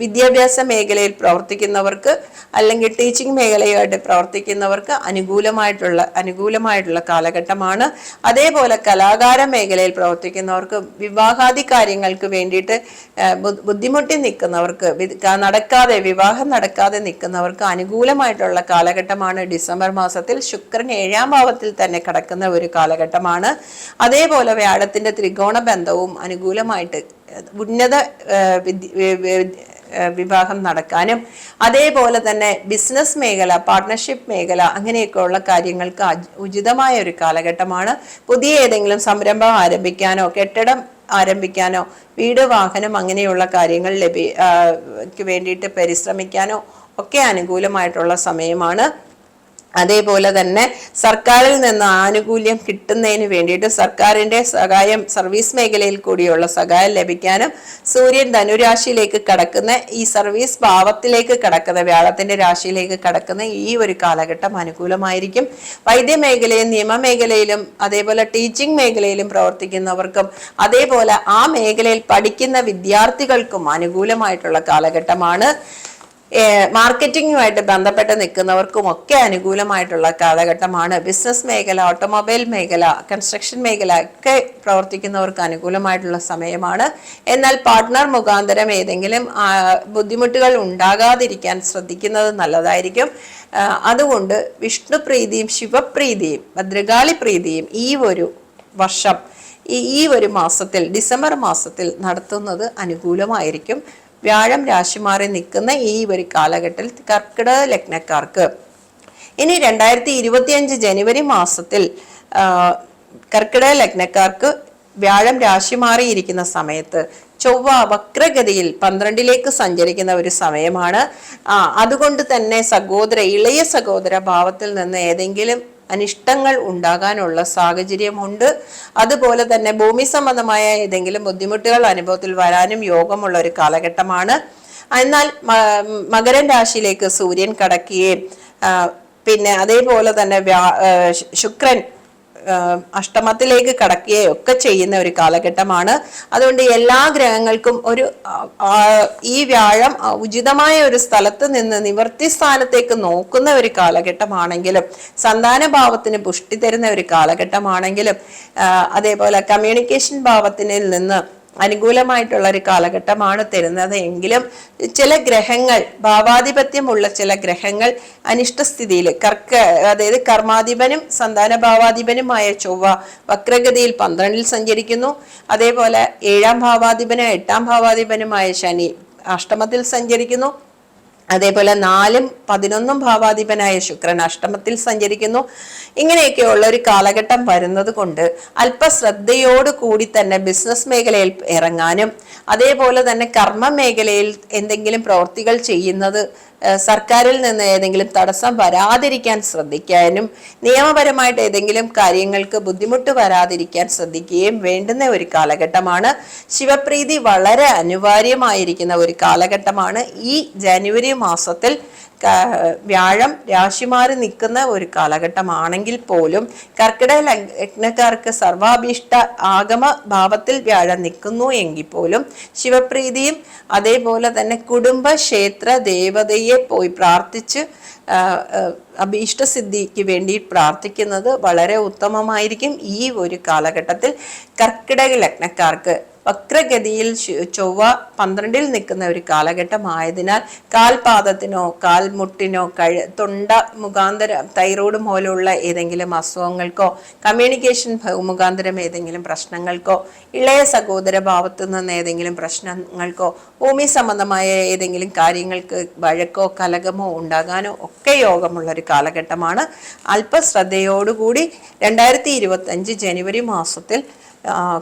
വിദ്യാഭ്യാസ മേഖലയിൽ പ്രവർത്തിക്കുന്നവർക്ക് അല്ലെങ്കിൽ ടീച്ചിങ് മേഖലയായിട്ട് പ്രവർത്തിക്കുന്നവർക്ക് അനുകൂലമായിട്ടുള്ള അനുകൂലമായിട്ടുള്ള കാലഘട്ടമാണ്. അതേപോലെ കലാകാര മേഖലയിൽ പ്രവർത്തിക്കുന്നവർക്ക് വിവാഹാദി കാര്യങ്ങൾക്ക് വേണ്ടിയിട്ട് ബുദ്ധിമുട്ടി നിൽക്കുന്നവർക്ക് നടക്കാതെ വിവാഹം നടക്കാതെ നിൽക്കുന്നവർക്ക് അനുകൂലമായിട്ടുള്ള കാലഘട്ടമാണ്. ഡിസംബർ മാസത്തിൽ ശുക്രൻ ഏഴാം ഭാവത്തിൽ തന്നെ കടക്കുന്ന ഒരു കാലഘട്ടമാണ്. അതേപോലെ വ്യാഴത്തിന്റെ ത്രികോണ ബന്ധവും അനുകൂലമായിട്ട് ഉന്നത വിവാഹം നടക്കാനും അതേപോലെ തന്നെ ബിസിനസ് മേഖല പാർട്ട്ണർഷിപ്പ് മേഖല അങ്ങനെയൊക്കെയുള്ള കാര്യങ്ങൾക്ക് ഉചിതമായ ഒരു കാലഘട്ടമാണ്. പുതിയ ഏതെങ്കിലും സംരംഭം ആരംഭിക്കാനോ കെട്ടിടം ആരംഭിക്കാനോ വീട് വാഹനം അങ്ങനെയുള്ള കാര്യങ്ങൾ ലഭി വേണ്ടിയിട്ട് പരിശ്രമിക്കാനോ ഒക്കെ അനുകൂലമായിട്ടുള്ള സമയമാണ്. അതേപോലെ തന്നെ സർക്കാരിൽ നിന്ന് ആനുകൂല്യം കിട്ടുന്നതിന് വേണ്ടിയിട്ട് സർക്കാരിന്റെ സഹായം സർവീസ് മേഖലയിൽ കൂടിയുള്ള സഹായം ലഭിക്കാനും സൂര്യൻ ധനുരാശിയിലേക്ക് കടക്കുന്ന ഈ സർവീസ് ഭാവത്തിലേക്ക് കടക്കുന്ന വ്യാഴത്തിന്റെ രാശിയിലേക്ക് കടക്കുന്ന ഈ ഒരു കാലഘട്ടം അനുകൂലമായിരിക്കും. വൈദ്യമേഖലയും നിയമമേഖലയിലും അതേപോലെ ടീച്ചിങ് മേഖലയിലും പ്രവർത്തിക്കുന്നവർക്കും അതേപോലെ ആ മേഖലയിൽ പഠിക്കുന്ന വിദ്യാർത്ഥികൾക്കും അനുകൂലമായിട്ടുള്ള കാലഘട്ടമാണ്. മാർക്കറ്റിംഗുമായിട്ട് ബന്ധപ്പെട്ട് നിൽക്കുന്നവർക്കും ഒക്കെ അനുകൂലമായിട്ടുള്ള കാലഘട്ടമാണ്. ബിസിനസ് മേഖല ഓട്ടോമൊബൈൽ മേഖല കൺസ്ട്രക്ഷൻ മേഖല ഒക്കെ പ്രവർത്തിക്കുന്നവർക്ക് അനുകൂലമായിട്ടുള്ള സമയമാണ്. എന്നാൽ പാർട്ട്ണർ മുഖാന്തരം ഏതെങ്കിലും ബുദ്ധിമുട്ടുകൾ ഉണ്ടാകാതിരിക്കാൻ ശ്രദ്ധിക്കുന്നത് നല്ലതായിരിക്കും. അതുകൊണ്ട് വിഷ്ണുപ്രീതിയും ശിവപ്രീതിയും ഭദ്രകാളി പ്രീതിയും ഈ ഒരു വർഷം ഈ ഒരു മാസത്തിൽ ഡിസംബർ മാസത്തിൽ നടത്തുന്നത് അനുകൂലമായിരിക്കും. വ്യാഴം രാശി മാറി നിൽക്കുന്ന ഈ ഒരു കാലഘട്ടത്തിൽ കർക്കിടക ലഗ്നക്കാർക്ക്. ഇനി രണ്ടായിരത്തി ഇരുപത്തിയഞ്ച് ജനുവരി മാസത്തിൽ കർക്കിടക ലഗ്നക്കാർക്ക് വ്യാഴം രാശി മാറിയിരിക്കുന്ന സമയത്ത് ചൊവ്വ വക്രഗതിയിൽ പന്ത്രണ്ടിലേക്ക് സഞ്ചരിക്കുന്ന ഒരു സമയമാണ്. അതുകൊണ്ട് തന്നെ സഹോദര ഇളയ സഹോദര ഭാവത്തിൽ നിന്ന് ഏതെങ്കിലും അനിഷ്ടങ്ങൾ ഉണ്ടാകാനുള്ള സാഹചര്യമുണ്ട്. അതുപോലെ തന്നെ ഭൂമി സംബന്ധമായ ഏതെങ്കിലും ബുദ്ധിമുട്ടുകൾ അനുഭവത്തിൽ വരാനും യോഗമുള്ള ഒരു കാലഘട്ടമാണ്. എന്നാൽ മകരൻ രാശിയിലേക്ക് സൂര്യൻ കടക്കുകയും പിന്നെ അതേപോലെ തന്നെ ശുക്രൻ അഷ്ടമത്തിലേക്ക് കടക്കുകയോ ഒക്കെ ചെയ്യുന്ന ഒരു കാലഘട്ടമാണ്. അതുകൊണ്ട് എല്ലാ ഗ്രഹങ്ങൾക്കും ഒരു ഈ വ്യാഴം ഉചിതമായ ഒരു സ്ഥലത്ത് നിന്ന് നിവർത്തി സ്ഥാനത്തേക്ക് നോക്കുന്ന ഒരു കാലഘട്ടമാണെങ്കിലും സന്താന ഭാവത്തിന് പുഷ്ടി തരുന്ന ഒരു കാലഘട്ടമാണെങ്കിലും അതേപോലെ കമ്മ്യൂണിക്കേഷൻ ഭാവത്തിൽ നിന്ന് അനുകൂലമായിട്ടുള്ള ഒരു കാലഘട്ടമാണ് തരുന്നത്. എങ്കിലും ചില ഗ്രഹങ്ങൾ ഭാവാധിപത്യമുള്ള ചില ഗ്രഹങ്ങൾ അനിഷ്ടസ്ഥിതിയിൽ കർക്ക അതായത് കർമാധിപനും സന്താന ഭാവാധിപനുമായ ചൊവ്വ വക്രഗതിയിൽ പന്ത്രണ്ടിൽ സഞ്ചരിക്കുന്നു. അതേപോലെ ഏഴാം ഭാവാധിപനും എട്ടാം ഭാവാധിപനുമായ ശനി അഷ്ടമത്തിൽ സഞ്ചരിക്കുന്നു. അതേപോലെ നാലും പതിനൊന്നും ഭാവാധിപനായ ശുക്രൻ അഷ്ടമത്തിൽ സഞ്ചരിക്കുന്നു. ഇങ്ങനെയൊക്കെയുള്ള ഒരു കാലഘട്ടം വരുന്നത് കൊണ്ട് അല്പശ്രദ്ധയോട് കൂടി തന്നെ ബിസിനസ് മേഖലയിൽ ഇറങ്ങാനും അതേപോലെ തന്നെ കർമ്മ മേഖലയിൽ എന്തെങ്കിലും പ്രവൃത്തികൾ ചെയ്യുന്നത് സർക്കാരിൽ നിന്ന് ഏതെങ്കിലും തടസ്സം വരാതിരിക്കാൻ ശ്രദ്ധിക്കാനും നിയമപരമായിട്ട് ഏതെങ്കിലും കാര്യങ്ങൾക്ക് ബുദ്ധിമുട്ട് വരാതിരിക്കാൻ ശ്രദ്ധിക്കുകയും വേണ്ടുന്ന ഒരു കാലഘട്ടമാണ്. ശിവപ്രീതി വളരെ അനിവാര്യമായിരിക്കുന്ന ഒരു കാലഘട്ടമാണ് ഈ ജനുവരി മാസത്തിൽ വ്യാഴം രാശി മാറി നിൽക്കുന്ന ഒരു കാലഘട്ടമാണെങ്കിൽ പോലും കർക്കിടക ലഗ്നക്കാർക്ക് സർവാഭീഷ്ട ആഗമ ഭാവത്തിൽ വ്യാഴം നിൽക്കുന്നു എങ്കിൽ പോലും ശിവപ്രീതിയും അതേപോലെ തന്നെ കുടുംബ ക്ഷേത്ര ദേവതയെ പോയി പ്രാർത്ഥിച്ച് അഭീഷ്ടസിദ്ധിക്ക് വേണ്ടി പ്രാർത്ഥിക്കുന്നത് വളരെ ഉത്തമമായിരിക്കും ഈ ഒരു കാലഘട്ടത്തിൽ കർക്കിടക ലഗ്നക്കാർക്ക്. വക്രഗതിയിൽ ചൊവ്വ പന്ത്രണ്ടിൽ നിൽക്കുന്ന ഒരു കാലഘട്ടമായതിനാൽ കാൽപാദത്തിനോ കാൽമുട്ടിനോ കഴി തൊണ്ട മുഖാന്തരം തൈറോയ്ഡ് മൂലമുള്ള ഏതെങ്കിലും അസുഖങ്ങൾക്കോ കമ്മ്യൂണിക്കേഷൻ മുഖാന്തരം ഏതെങ്കിലും പ്രശ്നങ്ങൾക്കോ ഇളയ സഹോദര ഭാവത്തു നിന്ന് ഏതെങ്കിലും പ്രശ്നങ്ങൾക്കോ ഭൂമി സംബന്ധമായ ഏതെങ്കിലും കാര്യങ്ങൾക്ക് വഴക്കോ കലകമോ ഉണ്ടാകാനോ ഒക്കെ യോഗമുള്ള ഒരു കാലഘട്ടമാണ്. അല്പശ്രദ്ധയോടുകൂടി രണ്ടായിരത്തി ഇരുപത്തി അഞ്ച് ജനുവരി മാസത്തിൽ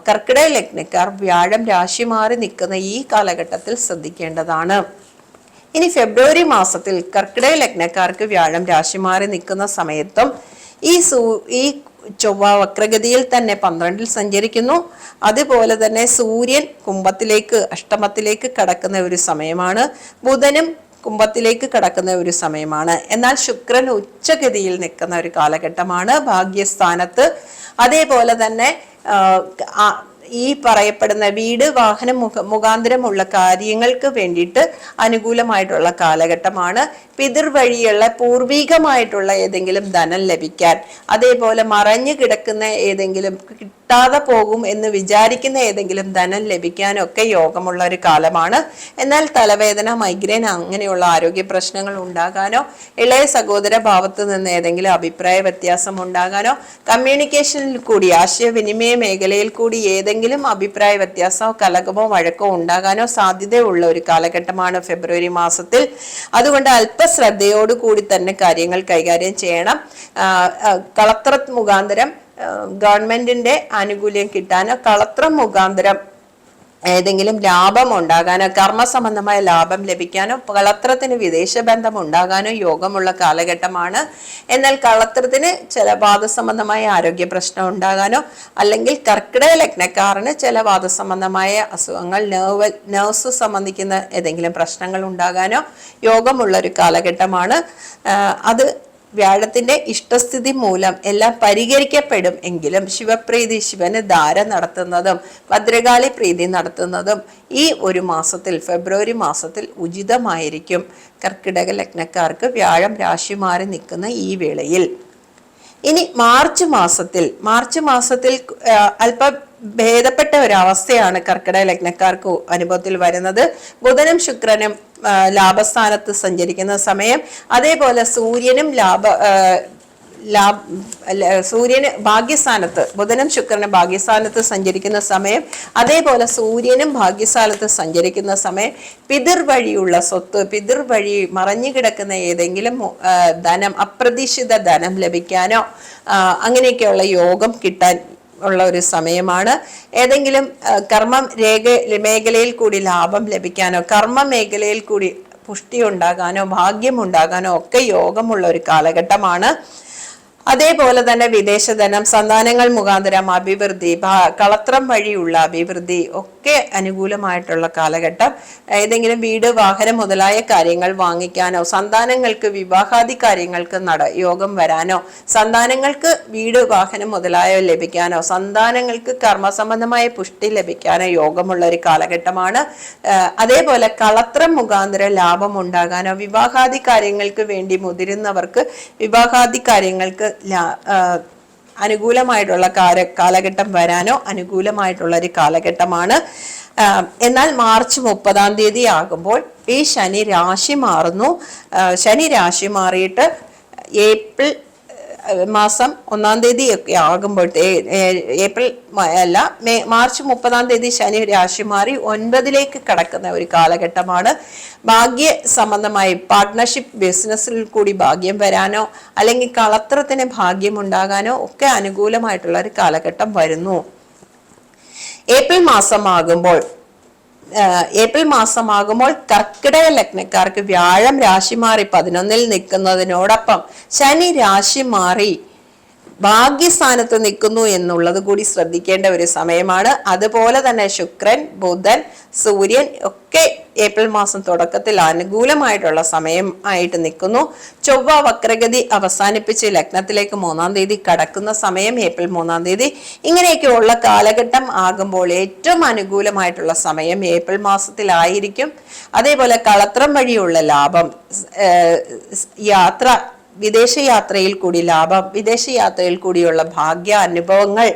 കർക്കിടക ലഗ്നക്കാർ വ്യാഴം രാശി മാറി നിൽക്കുന്ന ഈ കാലഘട്ടത്തിൽ ശ്രദ്ധിക്കേണ്ടതാണ്. ഇനി ഫെബ്രുവരി മാസത്തിൽ കർക്കിടക ലഗ്നക്കാർക്ക് വ്യാഴം രാശി മാറി നിൽക്കുന്ന സമയത്തും ഈ സൂ ഈ ചൊവ്വ വക്രഗതിയിൽ തന്നെ പന്ത്രണ്ടിൽ സഞ്ചരിക്കുന്നു. അതുപോലെ തന്നെ സൂര്യൻ കുംഭത്തിലേക്ക് അഷ്ടമത്തിലേക്ക് കടക്കുന്ന ഒരു സമയമാണ്. ബുധനും കുംഭത്തിലേക്ക് കടക്കുന്ന ഒരു സമയമാണ്. എന്നാൽ ശുക്രൻ ഉച്ചഗതിയിൽ നിൽക്കുന്ന ഒരു കാലഘട്ടമാണ്. ഭാഗ്യസ്ഥാനത്ത്. അതേപോലെ തന്നെ ഈ പറയപ്പെടുന്ന വീട് വാഹനം മുഖ മുഖാന്തരമുള്ള കാര്യങ്ങൾക്ക് വേണ്ടിയിട്ട് അനുകൂലമായിട്ടുള്ള കാലഘട്ടമാണ്. പിതൃ വഴിയുള്ള പൂർവികമായിട്ടുള്ള ഏതെങ്കിലും ധനം ലഭിക്കാൻ അതേപോലെ മറഞ്ഞു കിടക്കുന്ന ഏതെങ്കിലും കിട്ടാതെ പോകും എന്ന് വിചാരിക്കുന്ന ഏതെങ്കിലും ധനം ലഭിക്കാനൊക്കെ യോഗമുള്ള ഒരു കാലമാണ്. എന്നാൽ തലവേദന മൈഗ്രെയിൻ അങ്ങനെയുള്ള ആരോഗ്യ പ്രശ്നങ്ങൾ ഉണ്ടാകാനോ ഇളയ സഹോദര ഭാവത്ത് നിന്ന് ഏതെങ്കിലും അഭിപ്രായ വ്യത്യാസം ഉണ്ടാകാനോ കമ്മ്യൂണിക്കേഷനിൽ കൂടി ആശയവിനിമയ മേഖലയിൽ കൂടി ഏതെങ്കിലും അഭിപ്രായ വ്യത്യാസമോ കലകമോ വഴക്കോ ഉണ്ടാകാനോ സാധ്യതയുള്ള ഒരു കാലഘട്ടമാണ് ഫെബ്രുവരി മാസത്തിൽ. അതുകൊണ്ട് അല്പശ്രദ്ധയോടു കൂടി തന്നെ കാര്യങ്ങൾ കൈകാര്യം ചെയ്യണം. കളത്ര മുഖാന്തരം ഗവൺമെന്റിന്റെ ആനുകൂല്യം കിട്ടാനോ കളത്രം മുഖാന്തരം ഏതെങ്കിലും ലാഭം ഉണ്ടാകാനോ കർമ്മസംബന്ധമായ ലാഭം ലഭിക്കാനോ കളത്രത്തിന് വിദേശ ബന്ധം ഉണ്ടാകാനോ യോഗമുള്ള കാലഘട്ടമാണ്. എന്നാൽ കളത്രത്തിന് ചില വാദസംബന്ധമായ ആരോഗ്യ പ്രശ്നം ഉണ്ടാകാനോ അല്ലെങ്കിൽ കർക്കിടക ലഗ്നക്കാരന് ചില വാദസംബന്ധമായ അസുഖങ്ങൾ നെർവ് നെർവ്സ് സംബന്ധിക്കുന്ന ഏതെങ്കിലും പ്രശ്നങ്ങൾ ഉണ്ടാകാനോ യോഗമുള്ള ഒരു കാലഘട്ടമാണ് അത് വ്യാഴത്തിന്റെ ഇഷ്ടസ്ഥിതി മൂലം എല്ലാം പരിഹരിക്കപ്പെടും എങ്കിലും ശിവപ്രീതി ശിവന് ധാര നടത്തുന്നതും ഭദ്രകാളി പ്രീതി നടത്തുന്നതും ഈ ഒരു മാസത്തിൽ ഫെബ്രുവരി മാസത്തിൽ ഉചിതമായിരിക്കും. കർക്കിടക ലഗ്നക്കാർക്ക് വ്യാഴം രാശി മാറി നിൽക്കുന്ന ഈ വേളയിൽ. ഇനി മാർച്ച് മാസത്തിൽ മാർച്ച് മാസത്തിൽ അല്പ ഭേദപ്പെട്ട ഒരു അവസ്ഥയാണ് കർക്കിടക ലഗ്നക്കാർക്ക് അനുഭവത്തിൽ വരുന്നത്. ബുധനും ശുക്രനും ലാഭസ്ഥാനത്ത് സഞ്ചരിക്കുന്ന സമയം. അതേപോലെ സൂര്യനും ലാഭ സൂര്യന് ഭാഗ്യസ്ഥാനത്ത് ബുധനും ശുക്രനും ഭാഗ്യസ്ഥാനത്ത് സഞ്ചരിക്കുന്ന സമയം. അതേപോലെ സൂര്യനും ഭാഗ്യസ്ഥാനത്ത് സഞ്ചരിക്കുന്ന സമയം. പിതൃ വഴിയുള്ള സ്വത്ത് പിതൃ വഴി മറഞ്ഞു കിടക്കുന്ന ഏതെങ്കിലും ധനം അപ്രതീക്ഷിത ധനം ലഭിക്കാനോ അങ്ങനെയൊക്കെയുള്ള യോഗം കിട്ടാൻ ഉള്ള ഒരു സമയമാണ്. ഏതെങ്കിലും കർമ്മം രേഖ മേഖലയിൽ കൂടി ലാഭം ലഭിക്കാനോ കർമ്മ മേഖലയിൽ കൂടി പുഷ്ടി ഉണ്ടാകാനോ ഭാഗ്യം ഉണ്ടാകാനോ ഒക്കെ യോഗമുള്ള ഒരു കാലഘട്ടമാണ്. അതേപോലെ തന്നെ വിദേശധനം സന്താനങ്ങൾ മുഖാന്തരം അഭിവൃദ്ധി കളത്രം വഴിയുള്ള അഭിവൃദ്ധി ഒക്കെ അനുകൂലമായിട്ടുള്ള കാലഘട്ടം. ഏതെങ്കിലും വീട് വാഹനം മുതലായ കാര്യങ്ങൾ വാങ്ങിക്കാനോ സന്താനങ്ങൾക്ക് വിവാഹാദി കാര്യങ്ങൾക്ക് നട യോഗം വരാനോ സന്താനങ്ങൾക്ക് വീട് വാഹനം മുതലായോ ലഭിക്കാനോ സന്താനങ്ങൾക്ക് കർമ്മസംബന്ധമായ പുഷ്ടി ലഭിക്കാനോ യോഗമുള്ള ഒരു കാലഘട്ടമാണ്. അതേപോലെ കളത്രം മുഖാന്തരം ലാഭം ഉണ്ടാകാനോ വിവാഹാദി കാര്യങ്ങൾക്ക് വേണ്ടി മുതിരുന്നവർക്ക് വിവാഹാദി കാര്യങ്ങൾക്ക് അനുകൂലമായിട്ടുള്ള കാല കാലഘട്ടം വരാനോ അനുകൂലമായിട്ടുള്ള ഒരു കാലഘട്ടമാണ് എന്നാൽ മാർച്ച് മുപ്പതാം തീയതി ആകുമ്പോൾ ഈ ശനി രാശി മാറുന്നു. ശനി രാശി മാറിയിട്ട് ഏപ്രിൽ മാസം ഒന്നാം തീയതി ഒക്കെ ആകുമ്പോഴത്തേ ഏപ്രിൽ അല്ല മേ- മാർച്ച് മുപ്പതാം തീയതി ശനി രാശി മാറി ഒൻപതിലേക്ക് കടക്കുന്ന ഒരു കാലഘട്ടമാണ്. ഭാഗ്യ സംബന്ധമായി പാർട്ട്ണർഷിപ്പ് ബിസിനസ്സിൽ കൂടി ഭാഗ്യം വരാനോ അല്ലെങ്കിൽ കളത്രത്തിന് ഭാഗ്യം ഉണ്ടാകാനോ ഒക്കെ അനുകൂലമായിട്ടുള്ള ഒരു കാലഘട്ടം വരുന്നു. ഏപ്രിൽ മാസമാകുമ്പോൾ ഏപ്രിൽ മാസമാകുമ്പോൾ കർക്കിടക ലഗ്നക്കാർക്ക് വ്യാഴം രാശി മാറി പതിനൊന്നിൽ നിൽക്കുന്നതിനോടൊപ്പം ശനി രാശി മാറി ഭാഗ്യസ്ഥാനത്ത് നിൽക്കുന്നു എന്നുള്ളത് കൂടി ശ്രദ്ധിക്കേണ്ട ഒരു സമയമാണ്. അതുപോലെ തന്നെ ശുക്രൻ ബുധൻ സൂര്യൻ ഒക്കെ ഏപ്രിൽ മാസം തുടക്കത്തിൽ അനുകൂലമായിട്ടുള്ള സമയം ആയിട്ട് നിൽക്കുന്നു. ചൊവ്വ വക്രഗതി അവസാനിപ്പിച്ച് ലഗ്നത്തിലേക്ക് മൂന്നാം തീയതി കടക്കുന്ന സമയം ഏപ്രിൽ മൂന്നാം തീയതി. ഇങ്ങനെയൊക്കെയുള്ള കാലഘട്ടം ആകുമ്പോൾ ഏറ്റവും അനുകൂലമായിട്ടുള്ള സമയം ഏപ്രിൽ മാസത്തിലായിരിക്കും. അതേപോലെ കളത്രം വഴിയുള്ള ലാഭം യാത്ര വിദേശയാത്രയിൽ കൂടി ലാഭം വിദേശയാത്രയിൽ കൂടിയുള്ള ഭാഗ്യ അനുഭവങ്ങൾ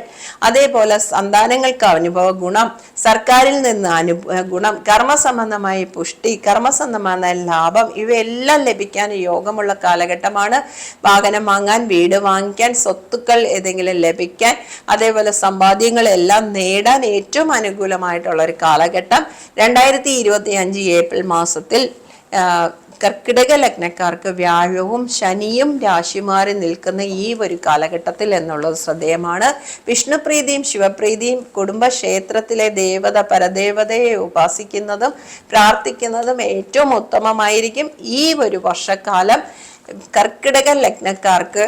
അതേപോലെ സന്താനങ്ങൾക്ക് അനുഭവ ഗുണം സർക്കാരിൽ നിന്ന് അനു ഗുണം കർമ്മസംബന്ധമായ പുഷ്ടി കർമ്മസംബന്ധമായ ലാഭം ഇവയെല്ലാം ലഭിക്കാൻ യോഗമുള്ള കാലഘട്ടമാണ്. വാഹനം വാങ്ങാൻ വീട് വാങ്ങിക്കാൻ സ്വത്തുക്കൾ ഏതെങ്കിലും ലഭിക്കാൻ അതേപോലെ സമ്പാദ്യങ്ങളെല്ലാം നേടാൻ ഏറ്റവും അനുകൂലമായിട്ടുള്ള ഒരു കാലഘട്ടം. രണ്ടായിരത്തി ഇരുപത്തി അഞ്ച് ഏപ്രിൽ മാസത്തിൽ കർക്കിടക ലഗ്നക്കാർക്ക് വ്യാഴവും ശനിയും രാശി മാറി നിൽക്കുന്ന ഈ ഒരു കാലഘട്ടത്തിൽ എന്നുള്ളത് ശ്രദ്ധേയമാണ്. വിഷ്ണുപ്രീതിയും ശിവപ്രീതിയും കുടുംബക്ഷേത്രത്തിലെ ദേവത പരദേവതയെ ഉപാസിക്കുന്നതും പ്രാർത്ഥിക്കുന്നതും ഏറ്റവും ഉത്തമമായിരിക്കും ഈ ഒരു വർഷക്കാലം. കർക്കിടക ലഗ്നക്കാർക്ക്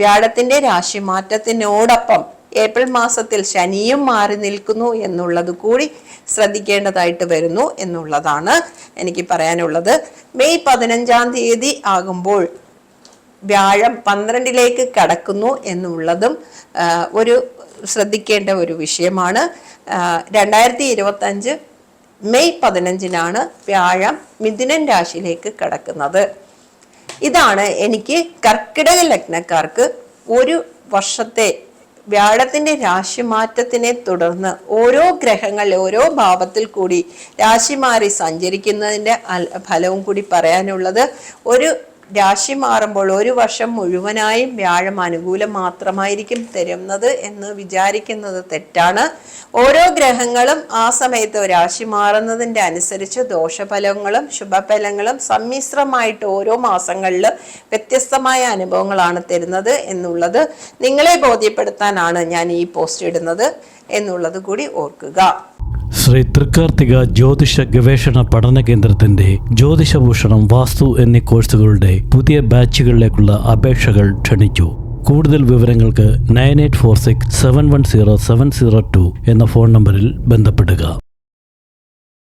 വ്യാഴത്തിന്റെ രാശി മാറ്റത്തിനോടൊപ്പം ഏപ്രിൽ മാസത്തിൽ ശനിയും മാറി നിൽക്കുന്നു എന്നുള്ളത് കൂടി ശ്രദ്ധിക്കേണ്ടതായിട്ട് വരുന്നു എന്നുള്ളതാണ് എനിക്ക് പറയാനുള്ളത്. മെയ് പതിനഞ്ചാം തീയതി ആകുമ്പോൾ വ്യാഴം പന്ത്രണ്ടിലേക്ക് കടക്കുന്നു എന്നുള്ളതും ഒരു ശ്രദ്ധിക്കേണ്ട ഒരു വിഷയമാണ്. രണ്ടായിരത്തി ഇരുപത്തഞ്ച് മെയ് പതിനഞ്ചിനാണ് വ്യാഴം മിഥുനൻ രാശിയിലേക്ക് കടക്കുന്നത്. ഇതാണ് എനിക്ക് കർക്കിടക ലഗ്നക്കാർക്ക് ഒരു വർഷത്തെ വ്യാഴത്തിന്റെ രാശിമാറ്റത്തിനെ തുടർന്ന് ഓരോ ഗ്രഹങ്ങൾ ഓരോ ഭാവത്തിൽ കൂടി രാശി മാറി സഞ്ചരിക്കുന്നതിന്റെ ഫലവും കൂടി പറയാനുള്ളത് ഒരു രാശി മാറുമ്പോൾ ഒരു വർഷം മുഴുവനായും വ്യാഴം അനുകൂലം മാത്രമായിരിക്കും തരുന്നത് എന്ന് വിചാരിക്കുന്നത് തെറ്റാണ്. ഓരോ ഗ്രഹങ്ങളും ആ സമയത്ത് രാശി മാറുന്നതിന്റെ അനുസരിച്ച് ദോഷഫലങ്ങളും ശുഭഫലങ്ങളും സമ്മിശ്രമായിട്ട് ഓരോ മാസങ്ങളിലും വ്യത്യസ്തമായ അനുഭവങ്ങളാണ് തരുന്നത് എന്നുള്ളത് നിങ്ങളെ ബോധ്യപ്പെടുത്താനാണ് ഞാൻ ഈ പോസ്റ്റ് ഇടുന്നത് എന്നുള്ളത് കൂടി ഓർക്കുക. ശ്രീ തൃക്കാർത്തിക ജ്യോതിഷ ഗവേഷണ പഠന കേന്ദ്രത്തിന്റെ ജ്യോതിഷഭൂഷണം വാസ്തു എന്നീ കോഴ്സുകളുടെ പുതിയ ബാച്ചുകളിലേക്കുള്ള അപേക്ഷകൾ ക്ഷണിച്ചു. കൂടുതൽ വിവരങ്ങൾക്ക് nine eight four six seven one zero seven zero two എന്ന ഫോൺ നമ്പറിൽ ബന്ധപ്പെടുക.